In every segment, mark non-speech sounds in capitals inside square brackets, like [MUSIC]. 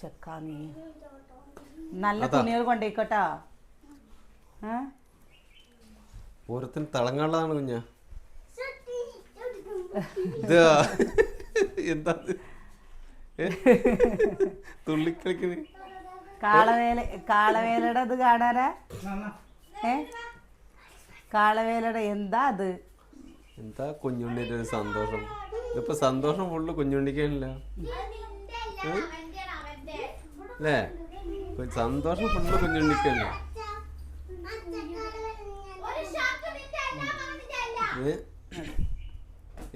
ചെക്കാ നീ നല്ല തുണികൾ കൊണ്ടേക്കോട്ടാ. ഏ? പൂരത്തിന് തിളങ്ങാനുള്ളതാണ് കുഞ്ഞ. എന്താ? ഏ? തുള്ളിക്കളിക്കണ്. കാളവേല കാളവേലയുടെ ഇത് കാണാനാ? ഏ? കാളവേലയുടെ എന്താ അത്? എന്താ കുഞ്ഞുണ്ണിന്റെ ഒരു സന്തോഷം? ഇതിപ്പോ സന്തോഷം ഫുള്ള് കുഞ്ഞുണ്ണിക്കാനില്ല അല്ലേ സന്തോഷം ഫുള്ള് കുഞ്ഞുണ്ണിക്കല്ല?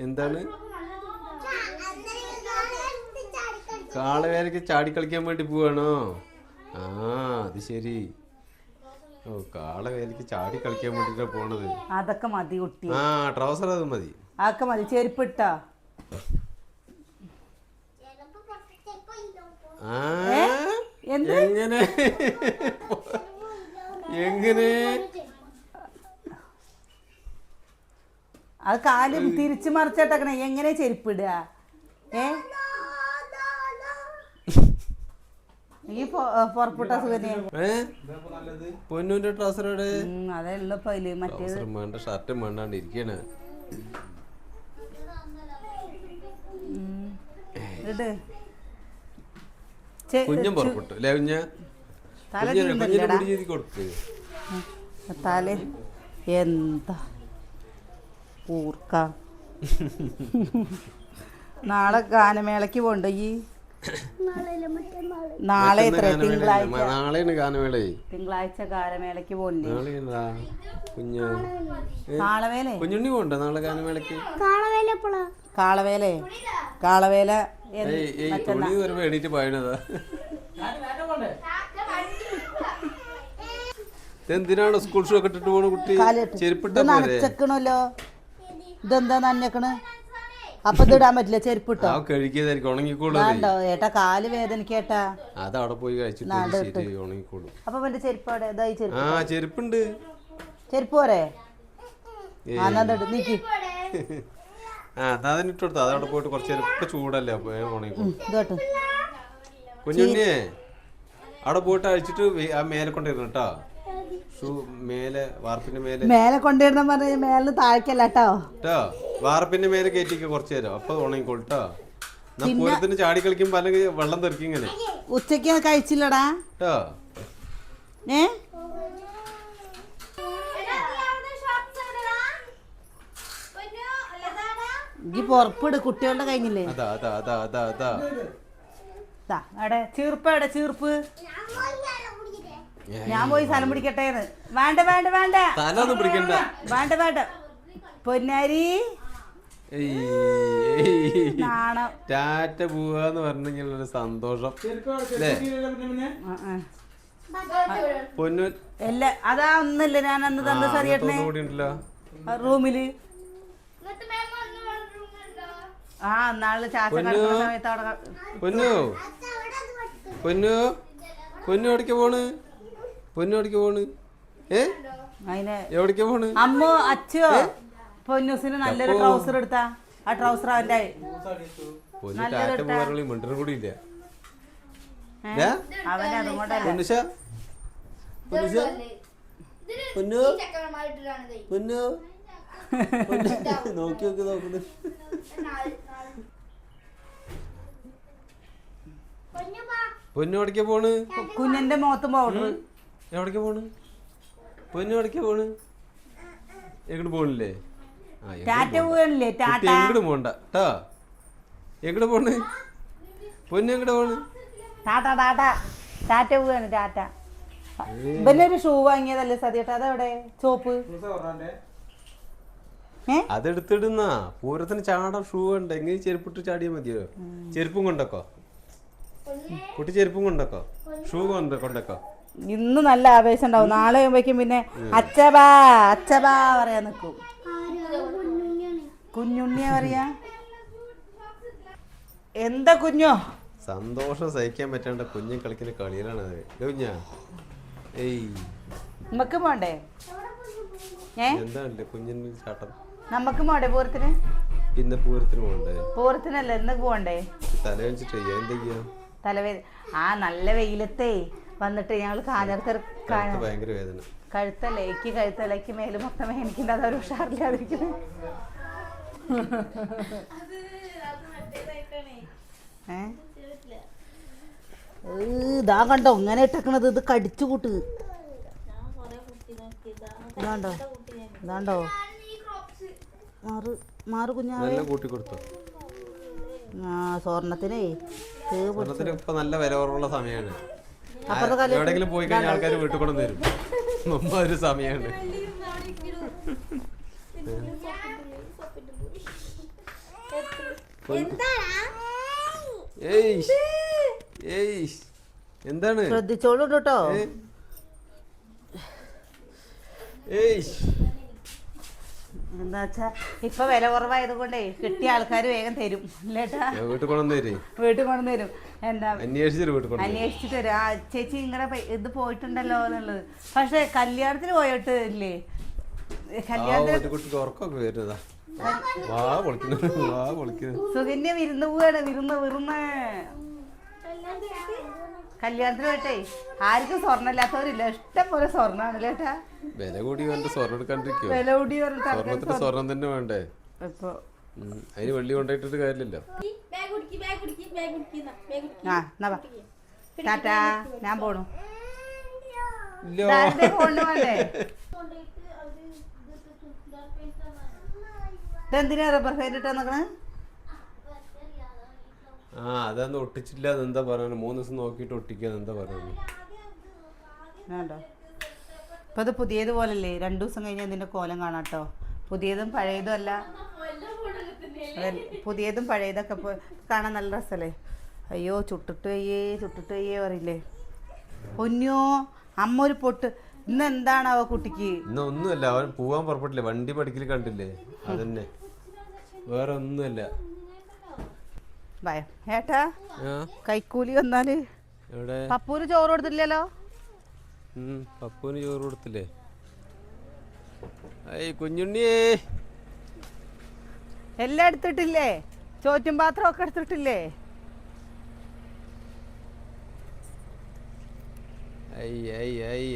എന്താണ്? കാളവേലയ്ക്ക് ചാടിക്കളിക്കാൻ വേണ്ടി പോവാണോ? ആ അത് ശരി. ഓ കാളവേലയ്ക്ക് ചാടി കളിക്കാൻ വേണ്ടിട്ടാ പോണത്. അതൊക്കെ മതി കുട്ടി. ആ ട്രൗസർ അത് മതി. അതൊക്കെ മതി. ചെരുപ്പിട്ട ആ? എങ്ങനെ? എങ്ങനെ? അത് കാൽ തിരിച്ചു മറിച്ചിട്ടേക്കണേ. എങ്ങനെ ചെരുപ്പിടുക? ഏ? ഈ പുറപ്പെട്ട സുഖനെ പൊന്നുന്റെ ട്രൗസർ ഷർട്ടും ഇരിക്കണ. ഇട്. ചെ- കുഞ്ഞും പുറപ്പെട്ടു അല്ലേ കുഞ്ഞ? തല എന്താ? ഊർക്ക. നാളെ ഗാനമേളക്ക് പോണ്ട ഈ? നാളെ തിങ്കളാഴ്ച. ഗാനമേളക്ക് പോണ്ടേ? നാളെ കുഞ്ഞുണ്ണി പോണ്ട നാളെ ഗാനമേളക്ക് കാളവേലേ. കാളവേല എന്തിനാണ് സ്കൂൾ ഷൂ ഒക്കെ ഇട്ടിട്ട് പോണ കുട്ടി? ചെരുപ്പിട്ട നനച്ചക്കണല്ലോ ഇതെന്താ നനക്കണ് അപ്പൊ ഇടാൻ പറ്റില്ല? ചെരുപ്പിട്ടോ? ആ കഴുകിയതായിരിക്കും. ഉണങ്ങിക്കോളൂ വേണ്ടോ? ഏട്ടാ കാൽ വേദനിക്കേട്ടാ. അത് അവിടെ പോയി ഉണങ്ങിക്കോളും. അപ്പൊ എന്റെ ചെരുപ്പ് അവിടെ ഇതായി ചെരുപ്പ്. ആ ചെരുപ്പുണ്ട്. ചെരുപ്പ് പോരെ? നീക്കി. ആ അതാ അതിന് ഇട്ട് കൊടുത്ത. അതവിടെ പോയിട്ട് കുറച്ച് നേരം ഇപ്പൊ ചൂടല്ലേ അപ്പൊ വേഗം ഉണങ്ങിക്കോളും ഇതോട്ട്. കുഞ്ഞുണ്ണിയെ അവിടെ പോയിട്ട് അഴിച്ചിട്ട് വേ- ആ മേലെ കൊണ്ടിരുന്നു കേട്ടോ. ഷൂ മേലെ വാർപ്പിന്റെ മേലെ. മേലെ കൊണ്ടുവരണം പറഞ്ഞ മേലെ താഴ്ക്കല്ല കേട്ടോ. കേട്ടോ. വാർപ്പിന്റെ മേലെ കയറ്റിക്ക് കുറച്ച് നേരം. അപ്പൊ ഉണങ്ങിക്കോളും കേട്ടോ. എന്നാ പൂരത്തിന് ചാടി കളിക്കുമ്പോ അല്ലെങ്കിൽ വെള്ളം തെറിക്കും ഇങ്ങനെ. ഉച്ചയ്ക്ക് കഴിച്ചില്ലടാ. കേട്ടോ. ഏ? പൊറപ്പിട് കുട്ടികളുടെ കഴിഞ്ഞില്ലേ അതാ അതാ അതാ അതാ അവിടെ ചീർപ്പ് അവിടെ ചീർപ്പ് ഞാൻ പോയി സ്ഥലം പിടിക്കട്ടെ വേണ്ട വേണ്ട വേണ്ട. തല ഒന്നും പിടിക്കണ്ട. വേണ്ട വേണ്ട. പൊന്നാരി. ഏയ്, ഏയ്. നാണം ടാറ്റ പോവാന്ന് പറഞ്ഞെങ്കിലൊരു സന്തോഷം. അല്ലേ? ആ, ആ. പൊന്നു. അല്ല അതാ ഒന്നില്ല ഞാൻ അന്ന് തന്നെ സറിയേട്ടനെ റൂമിൽ. ആ നാളെ ചാച്ച കിടക്കുന്ന സമയത്ത് അവിടെ പൊന്നു. പൊന്നു. പൊന്നു എവിടേക്ക് പോണ്? പൊന്നു എവിടേക്ക് പോണ്? ഏ? അതിന് എവിടേക്ക് പോണ്? അമ്മ അച്ഛോ പൊന്നൂസിന് നല്ലൊരു ട്രൗസർ എടുത്താ. ആ ട്രൗസർ അവന്റെ പൊന്നു ടാറ്റ പോകാറുള്ള മിണ്ടറും കൂടി ഇല്ല. ഏ? അവന് അതും കൊണ്ടല്ല പൊന്നുഷ. പൊന്നുഷ. പൊന്നു. പൊന്നു. [LAUGHS] പൊന്നു. നോക്കി നോക്കി നോക്കുന്നു [LAUGHS] പൊന്നു എവിടേക്കാ പോണ്? കുഞ്ഞിന്റെ മുഖത്ത് പൗഡർ എവിടേക്കാ പോണ്? പൊന്നു എവിടേക്കാ പോണ്? എങ്ങോട്ട് പോണില്ലേ? ടാറ്റ. പോകണില്ലേ ടാറ്റ? എങ്ങോട്ട് പോണ്ട? ട്ടാ. എങ്ങോട്ട് പോണ്? പൊന്നു എങ്ങോട്ട് പോണ്? ടാറ്റ ടാറ്റ ടാറ്റ പോവാണ് ടാറ്റ. ഇവനൊരു ഷൂ വാങ്ങിയതല്ലേ സതിയേട്ടാ അതെവിടെ? ചോപ്പ്? അതെടുത്തിടുന്ന. പൂരത്തിന് ചാടാൻ ഷൂ ഉണ്ട് എങ്ങനെ ചെരുപ്പിട്ട് ചാടിയാ മതിയോ? ചെരുപ്പും കൊണ്ടക്കോ? കുട്ടി ചെരുപ്പും കൊണ്ടക്കോ? ഷൂ കൊണ്ട് കൊണ്ടക്കോ? ഇന്ന് നല്ല ആവേശം ഉണ്ടാവും. നാളെ ആകുമ്പോഴേക്കും പിന്നെ അച്ചബാ അച്ചബാ പറയാൻ നിൽക്കും കുഞ്ഞുണ്ണിയ പറയാ? എന്താ കുഞ്ഞോ? സന്തോഷം സഹിക്കാൻ പറ്റാണ്ട കുഞ്ഞു കളിക്കുന്ന കളിയിലാണ് അത്. കുഞ്ഞാ? ഏയ്. നമുക്ക് പോണ്ടേ? ഏ? കുഞ്ഞിന് ചാട്ടം? നമുക്ക് പോണ്ടേ പൂരത്തിന്? പിന്നെ പൂരത്തിന് പോണ്ടേ? പൂരത്തിനല്ല ഇന്ന് പോണ്ടേ? തല വെച്ചിട്ട് ചെയ്യാൻ തലവേദന ആ നല്ല വെയിലത്തേ വന്നിട്ട് ഞങ്ങൾ വേദന. കഴുത്തലേക്ക് കഴുത്തലേക്ക് മേൽ മൊത്തം വേദനിക്കുന്നുണ്ട് അതൊരു ഉഷാറില്ലാതിരിക്കുന്നത് ഏ? ഇതാ കണ്ടോ ഇങ്ങനെ ഇട്ടക്കണത് ഇത് കടിച്ചു കൂട്ട്. ഇതാണ്ടോ? ഇതാണ്ടോ? മാറ് മാറ് കുഞ്ഞാ കൂട്ടി കൊടുത്തോ ആ സ്വർണത്തിനേ. സ്വർണത്തിന് ഇപ്പൊ നല്ല വില കുറവുള്ള സമയമാണ് എവിടെങ്കിലും പോയി കഴിഞ്ഞാൽ ആൾക്കാർ വീട്ടിൽ കൊണ്ടു തരും. ഒരു സമയമാണ് എന്താണ്? ശ്രദ്ധിച്ചോളൂ കേട്ടോ. ഏയ്. എന്താ വെച്ചാ ഇപ്പൊ വില കുറവായത് കൊണ്ടേ കിട്ടിയ ആൾക്കാർ വേഗം തരും. വീട്ടിൽ കൊണ്ടു തരേ? വീട്ടിൽ കൊണ്ടു തരും. എന്താ? അന്വേഷിച്ചിട്ട് അന്വേഷിച്ചിട്ട് വരും ആ ചേച്ചി ഇങ്ങനെ ഇത് പോയിട്ടുണ്ടല്ലോ എന്നുള്ളത്. പക്ഷെ കല്യാണത്തിന് പോയിട്ട് ഇല്ലേ? കല്യാണത്തിന് സുകന്യ വിരുന്ന് പോവാണ്. വിരുന്ന് വിരുന്ന്. കല്യാണത്തിന് പോയിട്ടേ ആർക്കും സ്വർണം ഇല്ലാത്തവരില്ല ഇഷ്ടം പോലെ സ്വർണമാണ് ചേട്ടാ വില കൂടി സ്വർണം എടുക്കാണ്ടിരിക്കോ വില കൂടി പറഞ്ഞിട്ട് ആൾക്കാര് സ്വർണത്തിന് സ്വർണം തന്നെ വേണ്ടേ? ഇപ്പൊ ഉം. അതിന് വെള്ളി കൊണ്ടായിട്ടിട്ട് കാര്യമില്ലല്ലോ. ആ എന്നാ വാ. ടാറ്റാ ഞാൻ പോണു. ഇതാരുടെ ഫോണിന്. ഇതെന്തിനാ റബ്ബർ ഫൈൻ ഇട്ടാ നോക്കണേ ആ അതൊന്നും ഒട്ടിച്ചില്ല എന്താ പറയുന്നത് മൂന്ന് ദിവസം നോക്കിയിട്ട് ഒട്ടിക്കുക എന്താ പറയുന്നത് വേണ്ടോ? ഇപ്പൊ അത് പുതിയതുപോലല്ലേ? രണ്ടു ദിവസം കഴിഞ്ഞാൽ ഇതിന്റെ കോലം കാണാട്ടോ. പുതിയതും പഴയതും അല്ല. അതല്ലേ, പുതിയതും പഴയതൊക്കെ ഇപ്പൊ കാണാൻ നല്ല രസല്ലേ? അയ്യോ ചുട്ടിട്ട് വയ്യേ ചുട്ടിട്ട് വയ്യേ പറയില്ലേ? പൊന്നോ അമ്മ ഒരു പൊട്ട്. ഇന്ന് എന്താണാവോ കുട്ടിക്ക്? ഇന്ന് ഒന്നുമല്ല അവൻ പോവാൻ പുറപ്പെട്ടില്ലേ? വണ്ടി പഠിക്കൽ കണ്ടില്ലേ? അതന്നെ. വേറെ ഒന്നുമല്ല. ഭയം ഏട്ടാ കൈക്കൂലി വന്നാൽ? പപ്പൂര് ചോറ് കൊടുത്തില്ലല്ലോ പപ്പൂന് ചോറ് കൊടുത്തില്ലേ? കുഞ്ഞുണ്ണിയേ എല്ലാം എടുത്തിട്ടില്ലേ? ചോറ്റും പാത്രം ഒക്കെ എടുത്തിട്ടില്ലേ?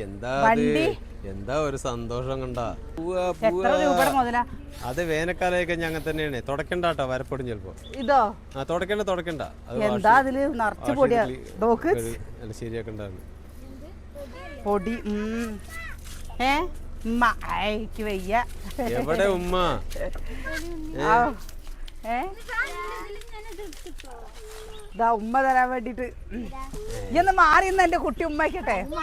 എന്താ? വണ്ടി? എന്താ ഒരു സന്തോഷം കണ്ട? അത് വേനൽക്കാലമൊക്കെ ഞങ്ങൾ തന്നെയാണ്. തുടക്കണ്ട കേട്ടോ വരപ്പൊടും ചെലപ്പോ. ഇതോ? ആ തുടക്കണ്ട തുടക്കണ്ട. അത് എന്താ അതിൽ? നിറച്ച് പൊടിയാ. നോക്ക്. അല്ല ശരിയാക്കണ്ടാണ് പൊടി. ഏ? വയ്യ. എവിടെ ഉമ്മ? ഉമ്മ തരാൻ വേണ്ടിട്ട് ഇന്ന് മാറി എന്റെ കുട്ടി ഉമ്മയ്ക്കട്ടെ എന്നാ.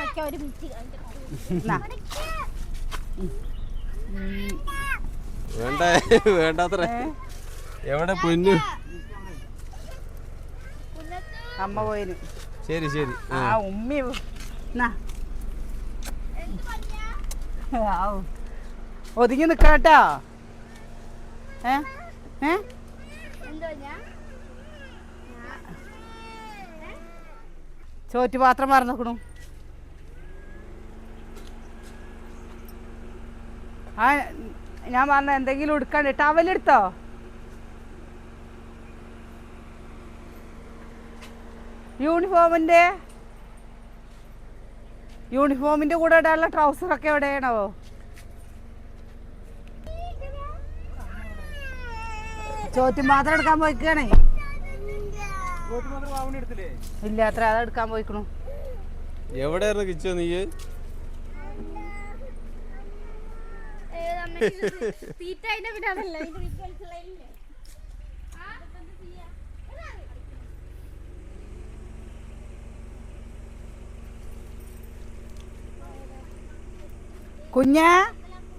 വേണ്ട? വേണ്ടാത്ര? എവിടെ പൊന്നു? അമ്മ പോയിന്. ശരി ശരി. ആ ഉമ്മി. ഒതുങ്ങി നിക്കാട്ടോ. ഏ? ഏ? ചോറ്റുപാത്രം മറന്നു ആ ഞാൻ പറഞ്ഞ എന്തെങ്കിലും എടുക്കണ്ട ടവലെടുത്തോ യൂണിഫോമിന്റെ? യൂണിഫോമിന്റെ കൂടെ ഇടാനുള്ള ട്രൗസറൊക്കെ എവിടെയാണോ? ചോറ്റും മാത്രം എടുക്കാൻ പോയിക്കണേ. ഇല്ല അത്ര അതെടുക്കാൻ പോയിക്കണു. എവിടെയായിരുന്നു കിച്ചു നീ തീറ്റ അതിന്റെ പിന്നെ അതല്ല ഇത് മനസ്സിലായില്ലേ ആ ഇതെന്ത് ചെയ്യാ കുഞ്ഞാ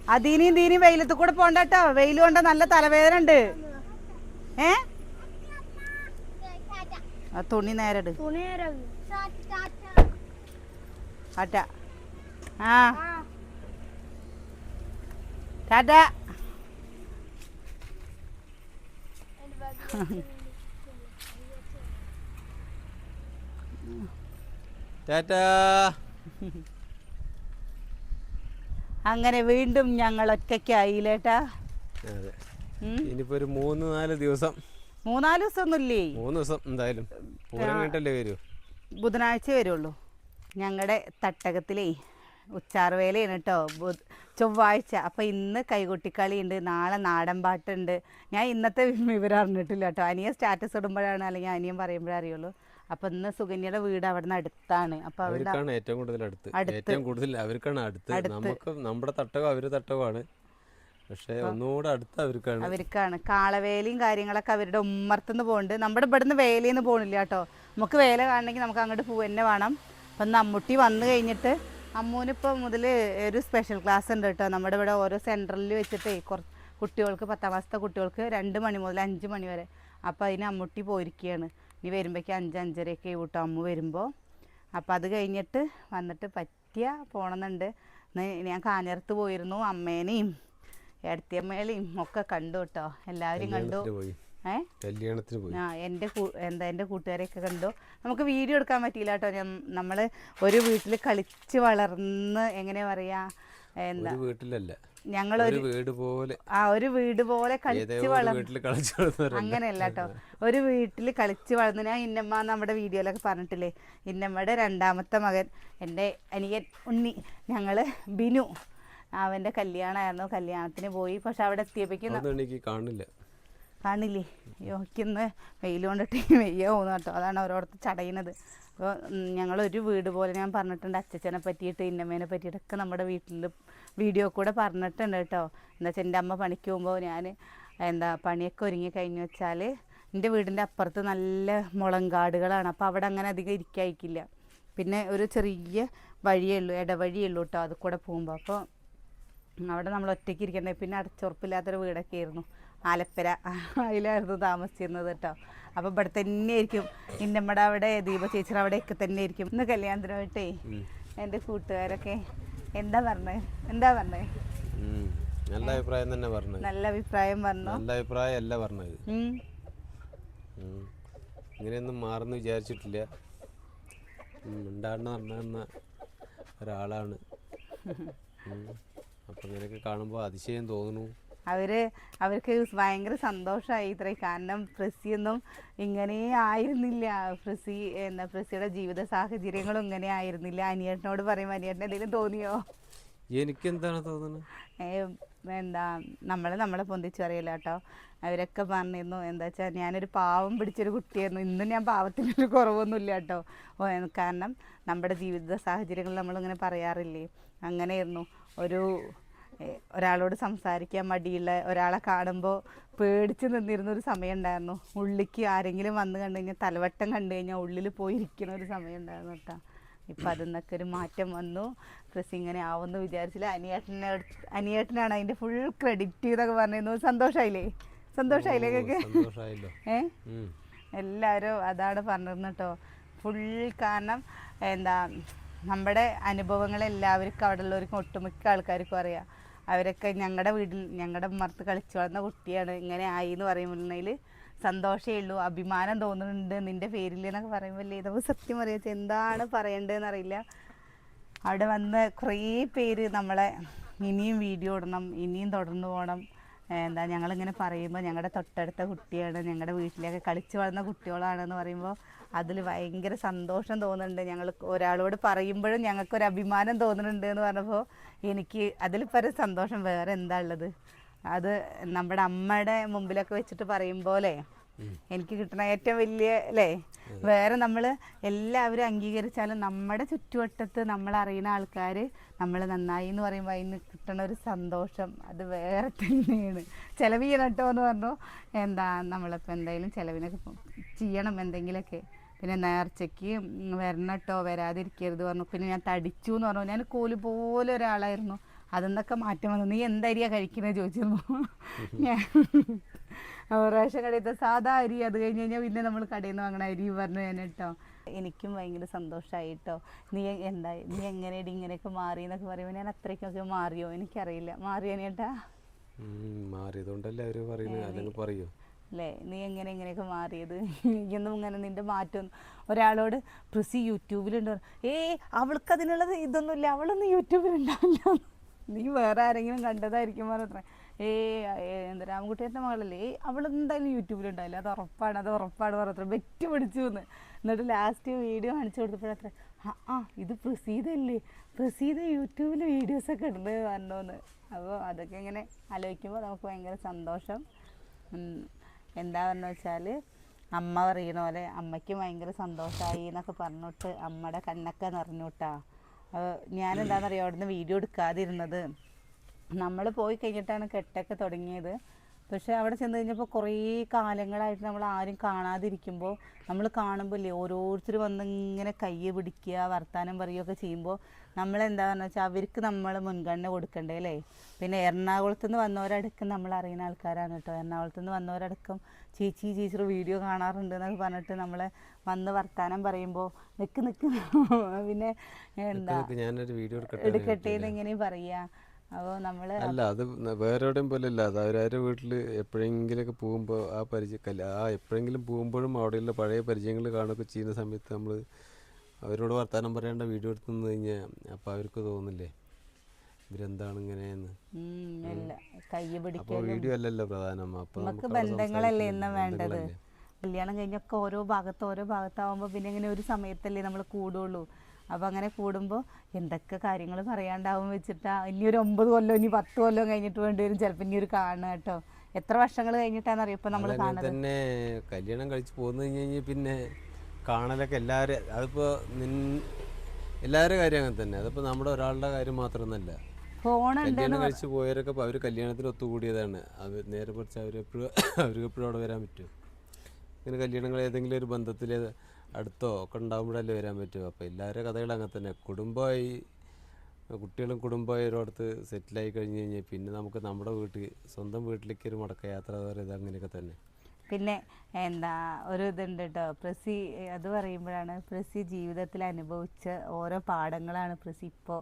അതീനിയും തീനിയും വെയിലത്ത് കൂടെ പോണ്ടട്ടോ വെയിൽ കൊണ്ട് നല്ല തലവേദന ഉണ്ട്. ഏ? ആ തുണി നേരിട്. ആട്ട ആ. ടാറ്റ [LAUGHS] [LAUGHS] അങ്ങനെ വീണ്ടും ഞങ്ങൾ ഒറ്റയ്ക്കായില്ലേട്ടാ. ഇനിയിപ്പോ ഒരു മൂന്ന് നാല് ദിവസം. മൂന്നാൽ ദിവസം ഒന്നുമില്ലേ മൂന്ന് ദിവസം എന്തായാലും. പൂരം കഴിഞ്ഞിട്ടല്ലേ വരൂ? ബുധനാഴ്ച വരുള്ളൂ. ഞങ്ങളുടെ തട്ടകത്തിലേ. ഉച്ചാറുവേലയാണ് കേട്ടോ ചൊവ്വാഴ്ച. അപ്പോൾ ഇന്ന് കൈകൊട്ടിക്കളി ഉണ്ട് നാളെ നാടൻ പാട്ടുണ്ട് ഞാൻ ഇന്നത്തെ വിവരം അറിഞ്ഞിട്ടില്ല കേട്ടോ. അനിയൻ സ്റ്റാറ്റസ് ഇടുമ്പോഴാണ് അല്ലെങ്കിൽ അനിയൻ പറയുമ്പോഴേ അറിയുള്ളൂ. അപ്പൊ ഇന്ന് സുകന്യയുടെ വീട് അവിടെ നിന്ന് അടുത്താണ്. അപ്പൊ അവർക്കാണ് ഏറ്റവും കൂടുതൽ അടുത്ത്. ഏറ്റവും കൂടുതൽ അവർക്കാണ് അടുത്ത്. നമുക്ക് നമ്മുടെ തട്ടകം അവർ തട്ടകമാണ്. പക്ഷേ ഒന്നുകൂടെ അടുത്ത് അവർക്കാണ്. അവർക്കാണ്. കാളവേലയും കാര്യങ്ങളൊക്കെ അവരുടെ ഉമ്മർത്തുനിന്ന് പോകുന്നുണ്ട് നമ്മുടെ ഇവിടുന്ന് വേലയിൽ നിന്ന് പോകണില്ല കേട്ടോ. നമുക്ക് വേല കാണണമെങ്കിൽ നമുക്ക് അങ്ങോട്ട് പോവുക വേണം. അപ്പം നമ്മുട്ടി വന്നു കഴിഞ്ഞിട്ട് അമ്മൂനിപ്പോൾ മുതൽ ഒരു സ്പെഷ്യൽ ക്ലാസ് ഉണ്ട് കേട്ടോ നമ്മുടെ ഇവിടെ ഓരോ സെന്ററിൽ വെച്ചിട്ട് കുറച്ച് കുട്ടികൾക്ക് പത്താം ക്ലാസ്സത്തെ കുട്ടികൾക്ക് രണ്ട് മണി മുതൽ അഞ്ച് മണി വരെ. അപ്പോൾ അതിന് അമ്മുട്ടി പോയിരിക്കുകയാണ് ഇനി വരുമ്പോഴേക്കും അഞ്ച് അഞ്ചരയൊക്കെ കൂട്ടോ അമ്മ വരുമ്പോൾ അപ്പോൾ അത് കഴിഞ്ഞിട്ട് വന്നിട്ട് പറ്റിയ പോകണമെന്നുണ്ട് ഞാൻ കാഞ്ഞിറത്ത് പോയിരുന്നു അമ്മേനെയും ഏടത്തിയമ്മേനെയും ഒക്കെ കണ്ടു കേട്ടോ എല്ലാവരും കണ്ടു. കല്യാണത്തിന് പോയി. ആ എന്റെ എന്താ എന്റെ കൂട്ടുകാരെയൊക്കെ കണ്ടു. നമുക്ക് വീഡിയോ എടുക്കാൻ പറ്റിയില്ല കേട്ടോ. ഞാൻ നമ്മൾ ഒരു വീട്ടിൽ കളിച്ച് വളർന്ന് എങ്ങനെയാ പറയാ എന്താ? വീട്ടിലല്ല. ഞങ്ങളൊരു ഒരു വീട് പോലെ. ആ ഒരു വീട് പോലെ കളിച്ച് വളർന്നു അങ്ങനെയല്ല കേട്ടോ. ഒരു വീട്ടിൽ കളിച്ച് വളർന്ന് ഞാൻ ഇന്നമ്മ നമ്മുടെ വീഡിയോയിലൊക്കെ പറഞ്ഞിട്ടില്ലേ ഇന്നമ്മയുടെ രണ്ടാമത്തെ മകൻ എന്റെ അനിയൻ ഉണ്ണി ഞങ്ങൾ ബിനു അവന്റെ കല്യാണമായിരുന്നു. കല്യാണത്തിന് പോയി പക്ഷെ അവിടെ എത്തിയപ്പോഴേക്കും കാണില്ല കാണില്ലേ? യോക്കിന്ന് വെയിൽ കൊണ്ടിട്ട് [LAUGHS] വെയ്യ പോകുന്നു കേട്ടോ. അതാണ് ഓരോരുത്തർ ചടയുന്നത്. അപ്പോൾ ഞങ്ങളൊരു വീട് പോലെ ഞാൻ പറഞ്ഞിട്ടുണ്ട്. അച്ഛച്ചനെ പറ്റിയിട്ട് ഇന്നമ്മേനെ പറ്റിയിട്ടൊക്കെ നമ്മുടെ വീട്ടിൽ വീഡിയോ കൂടെ പറഞ്ഞിട്ടുണ്ട് കേട്ടോ. എന്താ വെച്ചാൽ എന്റെ അമ്മ പണിക്ക് പോകുമ്പോൾ ഞാൻ എന്താ പണിയൊക്കെ ഒരുങ്ങി കഴിഞ്ഞ് വെച്ചാൽ എന്റെ വീടിന്റെ അപ്പുറത്ത് നല്ല മുളങ്കാടുകളാണ്. അപ്പോൾ അവിടെ അങ്ങനെ അധികം ഇരിക്കായിക്കില്ല പിന്നെ ഒരു ചെറിയ വഴിയേ ഉള്ളൂ ഇടവഴിയേ ഉള്ളൂ കേട്ടോ അത് കൂടെ പോകുമ്പോൾ അപ്പോൾ അവിടെ നമ്മൾ ഒറ്റയ്ക്ക് ഇരിക്കണ്ടേ? പിന്നെ അടച്ചുറപ്പില്ലാത്തൊരു വീടൊക്കെ ആയിരുന്നു. ആലപ്പുര അതിലായിരുന്നു താമസിച്ചിരുന്നത് കേട്ടോ. അപ്പോൾ ഇവിടെ തന്നെ ആയിരിക്കും ഇന്നമ്മടെ അവിടെ ദീപ ചേച്ചിയുടെ അവിടെയൊക്കെ തന്നെ ആയിരിക്കും ഇന്ന് കല്യാണത്തിനായിട്ടേ എന്റെ കൂട്ടുകാരൊക്കെ. എന്താ പറഞ്ഞത് എന്താ പറഞ്ഞത് നല്ല അഭിപ്രായം തന്നെ പറഞ്ഞു നല്ല അഭിപ്രായം പറഞ്ഞു? നല്ല അഭിപ്രായം അല്ല പറഞ്ഞത്. ഇങ്ങനെയൊന്നും മാറുന്നു വിചാരിച്ചിട്ടില്ല. ഉം, പറഞ്ഞ ഒരാളാണ്. അപ്പൊ ഇങ്ങനെയൊക്കെ കാണുമ്പോൾ അതിശയം തോന്നുന്നു. അവർ അവർക്ക് ഭയങ്കര സന്തോഷമായി ഇത്രയും കാരണം ഫ്രിസിയൊന്നും ഇങ്ങനെ ആയിരുന്നില്ല. ഫ്രിസി എന്താ ഫ്രിസിയുടെ ജീവിത സാഹചര്യങ്ങളും ഇങ്ങനെ ആയിരുന്നില്ല. അനിയേട്ടനോട് പറയുമ്പോൾ അനിയേട്ടൻ എന്തെങ്കിലും തോന്നിയോ? എനിക്കെന്താണ് തോന്നുന്നത്? എന്താ നമ്മളെ നമ്മളെ പൊന്തിച്ചു അറിയില്ല കേട്ടോ. അവരൊക്കെ പറഞ്ഞിരുന്നു എന്താ വെച്ചാൽ ഞാനൊരു പാവം പിടിച്ചൊരു കുട്ടിയായിരുന്നു. ഇന്നും ഞാൻ പാവത്തിനൊരു കുറവൊന്നുമില്ല കേട്ടോ. ഓ, കാരണം നമ്മുടെ ജീവിത സാഹചര്യങ്ങൾ നമ്മളിങ്ങനെ പറയാറില്ലേ. അങ്ങനെയായിരുന്നു. ഒരു ഒരാളോട് സംസാരിക്കാൻ മടിയുള്ള ഒരാളെ കാണുമ്പോൾ പേടിച്ച് നിന്നിരുന്ന ഒരു സമയം ഉണ്ടായിരുന്നു ഉള്ളിക്ക് ആരെങ്കിലും വന്നു കണ്ടു കഴിഞ്ഞാൽ തലവട്ടം കണ്ടു കഴിഞ്ഞാൽ ഉള്ളിൽ പോയിരിക്കുന്ന ഒരു സമയം ഉണ്ടായിരുന്നു കേട്ടോ. ഇപ്പം അതിന്നൊക്കെ ഒരു മാറ്റം വന്നു. ഡ്രസ്സ് ഇങ്ങനെ ആവുമെന്ന് വിചാരിച്ചില്ല. അനിയേട്ടനെ അനിയേട്ടനാണ് അതിന്റെ ഫുൾ ക്രെഡിറ്റ് എന്നൊക്കെ പറഞ്ഞിരുന്നു. സന്തോഷമായില്ലേ സന്തോഷമായല്ലോ [LAUGHS] ഏ? എല്ലാവരും അതാണ് പറഞ്ഞിരുന്നു കേട്ടോ. ഫുൾ കാരണം എന്താ നമ്മുടെ അനുഭവങ്ങൾ എല്ലാവർക്കും അവിടെ ഉള്ളവർക്കും ഒട്ടുമിക്ക ആൾക്കാർക്കും അറിയാം. അവരൊക്കെ ഞങ്ങളുടെ വീട്ടിൽ ഞങ്ങളുടെ മറത്ത് കളിച്ചു വളർന്ന കുട്ടിയാണ്. ഇങ്ങനെ ആയി എന്ന് പറയുമ്പോൾ സന്തോഷമേ ഉള്ളൂ. അഭിമാനം തോന്നുന്നുണ്ട് നിന്റെ പേരിൽ എന്നൊക്കെ പറയുമ്പോൾ ഇതൊക്കെ സത്യം പറയാച്ച എന്താണ് പറയേണ്ടതെന്ന് അറിയില്ല അവിടെ വന്ന് കുറേ പേര് നമ്മളെ ഇനിയും വീഡിയോ ഇടണം ഇനിയും തുടർന്ന് പോകണം. എന്താ ഞങ്ങളിങ്ങനെ പറയുമ്പോൾ ഞങ്ങളുടെ തൊട്ടടുത്ത കുട്ടിയാണ് ഞങ്ങളുടെ വീട്ടിലൊക്കെ കളിച്ച് വളർന്ന കുട്ടികളാണെന്ന് പറയുമ്പോൾ അതിൽ ഭയങ്കര സന്തോഷം തോന്നുന്നുണ്ട്. ഞങ്ങൾ ഒരാളോട് പറയുമ്പോഴും ഞങ്ങൾക്കൊരു അഭിമാനം തോന്നുന്നുണ്ട് എന്ന് പറഞ്ഞപ്പോൾ എനിക്ക് അതിൽ പല സന്തോഷം. വേറെ എന്താ ഉള്ളത്? അത് നമ്മുടെ അമ്മയുടെ മുമ്പിലൊക്കെ വെച്ചിട്ട് പറയും പോലെ എനിക്ക് കിട്ടണ ഏറ്റവും വലിയ അല്ലേ? വേറെ നമ്മൾ എല്ലാവരും അംഗീകരിച്ചാലും നമ്മുടെ ചുറ്റുവട്ടത്ത് നമ്മൾ അറിയുന്ന ആൾക്കാർ നമ്മൾ നന്നായി എന്ന് പറയുമ്പോൾ അതിന് കിട്ടണ ഒരു സന്തോഷം അത് വേറെ തന്നെയാണ്. ചിലവ് ചെയ്യണം കേട്ടോ എന്ന് പറഞ്ഞു? എന്താ നമ്മളിപ്പോൾ എന്തായാലും ചിലവിനൊക്കെ ചെയ്യണം എന്തെങ്കിലുമൊക്കെ പിന്നെ നേർച്ചയ്ക്ക് വരണട്ടോ കേട്ടോ വരാതിരിക്കരുത് പറഞ്ഞു. പിന്നെ ഞാൻ തടിച്ചു എന്ന് പറഞ്ഞു. ഞാൻ കൂലി പോലെ ഒരാളായിരുന്നു. അതെന്നൊക്കെ മാറ്റം വന്നു? നീ എന്തരിയാ കഴിക്കുന്നത് ചോദിച്ചിരുന്നു ഞാൻ റേഷൻ കടയിലത്തെ സാധാ അരി അത് കഴിഞ്ഞ് കഴിഞ്ഞാൽ പിന്നെ നമ്മൾ കടയിൽ നിന്ന് വാങ്ങണ അരി പറഞ്ഞു ഞാൻ കേട്ടോ എനിക്കും ഭയങ്കര സന്തോഷമായി കേട്ടോ നീ എന്താ നീ എങ്ങനെയാണ് ഇങ്ങനെയൊക്കെ മാറി എന്നൊക്കെ പറയുമ്പോൾ ഞാൻ അത്രയ്ക്കൊക്കെ മാറിയോ? എനിക്കറിയില്ല. മാറിയോ ചേട്ടാ മാറിയതുകൊണ്ടല്ലേ അവർ പറയുന്നത് അല്ലെങ്കിൽ പറയൂ? അല്ലേ നീ എങ്ങനെ എങ്ങനെയൊക്കെ മാറിയത്? [LAUGHS] എനിക്കൊന്നും ഇങ്ങനെ നിന്റെ മാറ്റം. ഒരാളോട് പ്രിസി യൂട്യൂബിലുണ്ട്. ഏയ് അവൾക്ക് അതിനുള്ളത് ഇതൊന്നുമില്ല. അവളൊന്നും യൂട്യൂബിലുണ്ടാവില്ല [LAUGHS] നീ വേറെ ആരെങ്കിലും കണ്ടതായിരിക്കും പറഞ്ഞത്ര. ഏ എന്താ രാമകുട്ടിയുടെ മകളല്ലേ? ഏ അവളെന്തായാലും യൂട്യൂബിലുണ്ടാവില്ല അത് ഉറപ്പാണ് അത് ഉറപ്പാണ് പറഞ്ഞത്ര. വെറ്റ് പിടിച്ചു എന്ന്. എന്നിട്ട് ലാസ്റ്റ് വീഡിയോ കാണിച്ചു കൊടുത്തപ്പോഴത്ര. ആ ആ ഇത് പ്രസീതല്ലേ പ്രസീത യൂട്യൂബിൽ വീഡിയോസൊക്കെ ഉണ്ട് പറഞ്ഞോന്ന്. അപ്പോൾ അതൊക്കെ ഇങ്ങനെ ആലോചിക്കുമ്പോൾ നമുക്ക് ഭയങ്കര സന്തോഷം. എന്താ പറഞ്ഞു വെച്ചാൽ അമ്മ പറയുന്ന പോലെ അമ്മയ്ക്ക് ഭയങ്കര സന്തോഷമായി എന്നൊക്കെ പറഞ്ഞിട്ട് അമ്മയുടെ കണ്ണൊക്കെ നിറഞ്ഞു കേട്ടാ ഞാൻ എന്താണെന്നറിയോ അവിടുന്ന് വീഡിയോ എടുക്കാതിരുന്നത്. നമ്മൾ പോയി കഴിഞ്ഞിട്ടാണ് കെട്ടൊക്കെ തുടങ്ങിയത്. പക്ഷെ അവിടെ ചെന്ന് കഴിഞ്ഞപ്പോൾ കുറേ കാലങ്ങളായിട്ട് നമ്മൾ ആരും കാണാതിരിക്കുമ്പോൾ നമ്മൾ കാണുമ്പോൾ ഇല്ലേ ഓരോരുത്തർ വന്ന് ഇങ്ങനെ കയ്യെ പിടിക്കുക വർത്താനം പറയുകയൊക്കെ ചെയ്യുമ്പോൾ നമ്മൾ എന്താണെന്ന് വെച്ചാൽ അവർക്ക് നമ്മൾ മുൻഗണന കൊടുക്കണ്ടേ അല്ലേ? പിന്നെ എറണാകുളത്ത് നിന്ന് വന്നവരടക്കം നമ്മൾ അറിയുന്ന ആൾക്കാരാണ് കേട്ടോ. എറണാകുളത്ത് നിന്ന് വന്നവരടക്കം ചേച്ചി ചേച്ചി വീഡിയോ കാണാറുണ്ട് എന്നൊക്കെ പറഞ്ഞിട്ട് നമ്മളെ വന്ന് വർത്താനം പറയുമ്പോൾ നിൽക്ക് നിൽക്ക് [LAUGHS] പിന്നെ എന്താ? ഞാനൊരു വീഡിയോ എടുക്കട്ടെ എന്ന് എങ്ങനെയും പറയാ അപ്പോൾ നമ്മൾ അല്ല അത് വേറെവിടെയും പോലെ അല്ല അത് അവരവരുടെ വീട്ടിൽ എപ്പോഴെങ്കിലുമൊക്കെ പോകുമ്പോൾ ആ പരിചയ ആ എപ്പോഴെങ്കിലും പോകുമ്പോഴും അവിടെയുള്ള പഴയ പരിചയങ്ങൾ കാണുകയൊക്കെ ചെയ്യുന്ന സമയത്ത് നമ്മൾ അവരോട് വർത്തമാനം പറയേണ്ട വീഡിയോ എടുത്തു നിന്ന് കഴിഞ്ഞാൽ അപ്പോൾ അവർക്ക് തോന്നില്ലേ? ഇവരെന്താണ് ഇങ്ങനെയെന്ന്? അപ്പോൾ വീഡിയോ അല്ലല്ലോ പ്രധാനം. അപ്പൊ നമുക്ക് ബന്ധങ്ങളല്ലേ വേണ്ടത്. കല്യാണം കഴിഞ്ഞൊക്കെ ഓരോ ഭാഗത്ത് ഓരോ ഭാഗത്താവുമ്പോൾ പിന്നെ ഇങ്ങനെ ഒരു സമയത്തല്ലേ നമ്മൾ കൂടുള്ളൂ. അപ്പോൾ അങ്ങനെ കൂടുമ്പോൾ എന്തൊക്കെ കാര്യങ്ങൾ പറയാണ്ടാവും വെച്ചിട്ടാ. ഇനി ഒരു ഒമ്പത് കൊല്ലം ഇനി പത്ത് കൊല്ലം കഴിഞ്ഞിട്ട് വേണ്ടി വരും. ചിലപ്പോൾ ഇനി ഒരു കാണുക കേട്ടോ. എത്ര വർഷങ്ങൾ കഴിഞ്ഞിട്ടാണ് അറിയപ്പോൾ നമ്മൾ കാണുന്നത്? തന്നെ. കല്യാണം കഴിച്ച് പോന്നു കഴിഞ്ഞ് കഴിഞ്ഞാൽ പിന്നെ കാണലൊക്കെ എല്ലാവരും അതിപ്പോൾ നിൻ എല്ലാവരുടെ കാര്യം അങ്ങനെ തന്നെ. അതിപ്പോൾ നമ്മുടെ ഒരാളുടെ കാര്യം മാത്രമൊന്നല്ല കല്യാണം കഴിച്ച് പോയവരൊക്കെ അവർ കല്യാണത്തിൽ ഒത്തുകൂടിയതാണ്. അവർ നേരെ കുറച്ച് അവരെപ്പോഴും അവർക്ക് എപ്പോഴും അവിടെ വരാൻ പറ്റും. ഇങ്ങനെ കല്യാണങ്ങൾ ഏതെങ്കിലും ഒരു ബന്ധത്തിൽ അടുത്തോ ഒക്കെ ഉണ്ടാകുമ്പോഴല്ലേ വരാൻ പറ്റുമോ അപ്പോൾ എല്ലാവരുടെ കഥകൾ അങ്ങനെ തന്നെ. കുടുംബമായി കുട്ടികളും കുടുംബമായി ഒരിടത്ത് സെറ്റിലായി കഴിഞ്ഞ് കഴിഞ്ഞാൽ പിന്നെ നമുക്ക് നമ്മുടെ വീട്ടിൽ സ്വന്തം വീട്ടിലേക്ക് ഒരു മടക്ക യാത്ര പറയുന്നത് അങ്ങനെയൊക്കെ തന്നെ. പിന്നെ എന്താ ഒരു ഇതുണ്ട് കേട്ടോ പ്രസി അത് പറയുമ്പോഴാണ് പ്രസി ജീവിതത്തിൽ അനുഭവിച്ച ഓരോ പാഠങ്ങളാണ് പ്രസി ഇപ്പോൾ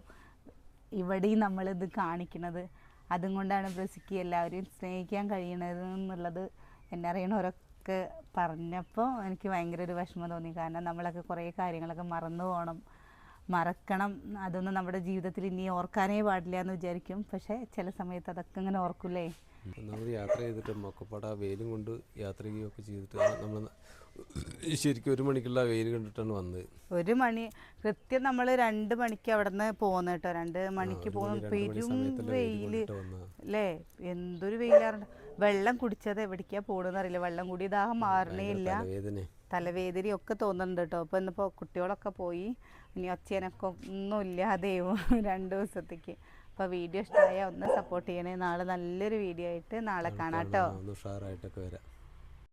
ഇവിടെയും നമ്മളിത് കാണിക്കുന്നത്. അതും കൊണ്ടാണ് പ്രസിക്ക് എല്ലാവരെയും സ്നേഹിക്കാൻ കഴിയണത് എന്നുള്ളത് എന്നെ അറിയണവരൊക്കെ പറഞ്ഞപ്പോൾ എനിക്ക് ഭയങ്കര ഒരു വിഷമം തോന്നി. കാരണം നമ്മളൊക്കെ കുറേ കാര്യങ്ങളൊക്കെ മറന്നു പോകണം മറക്കണം. അതൊന്നും നമ്മുടെ ജീവിതത്തിൽ ഇനി ഓർക്കാനേ പാടില്ല എന്ന് വിചാരിക്കും. പക്ഷേ ചില സമയത്ത് അതൊക്കെ ഇങ്ങനെ ഓർക്കൂലേ. നമ്മൾ യാത്ര ചെയ്തിട്ട് മൊക്കപ്പാട് ആ വെയിലും കൊണ്ട് യാത്ര ചെയ്യുകയൊക്കെ ചെയ്തിട്ട് നമ്മൾ ശരിക്കും ഒരു മണിക്കുള്ള വെയിൽ കണ്ടിട്ടാണ് വന്നത്. ഒരു മണി കൃത്യം നമ്മൾ രണ്ട് മണിക്ക് അവിടെ നിന്ന് പോകുന്ന കേട്ടോ. രണ്ട് മണിക്ക് പോകുന്ന പെരും വെയിൽ അല്ലേ എന്തൊരു വെയിലാണ് വെള്ളം കുടിച്ചത് എവിടേക്കാ പോണെന്നറിയില്ല വെള്ളം കൂടി ദാഹം മാറണേ ഇല്ല. വേദന തലവേദനയും ഒക്കെ തോന്നുന്നുണ്ട് കേട്ടോ അപ്പോൾ ഇന്നിപ്പോൾ കുട്ടികളൊക്കെ പോയി. ഇനി ഒച്ചേനൊക്കെ ഒന്നും ദൈവം [LAUGHS] രണ്ട് ദിവസത്തേക്ക്. അപ്പോൾ വീഡിയോ ഇഷ്ടമായ ഒന്ന് സപ്പോർട്ട് ചെയ്യണേ. നാളെ നല്ലൊരു വീഡിയോ ആയിട്ട് നാളെ കാണാം കേട്ടോ ഉഷാറായിട്ടൊക്കെ വരാം.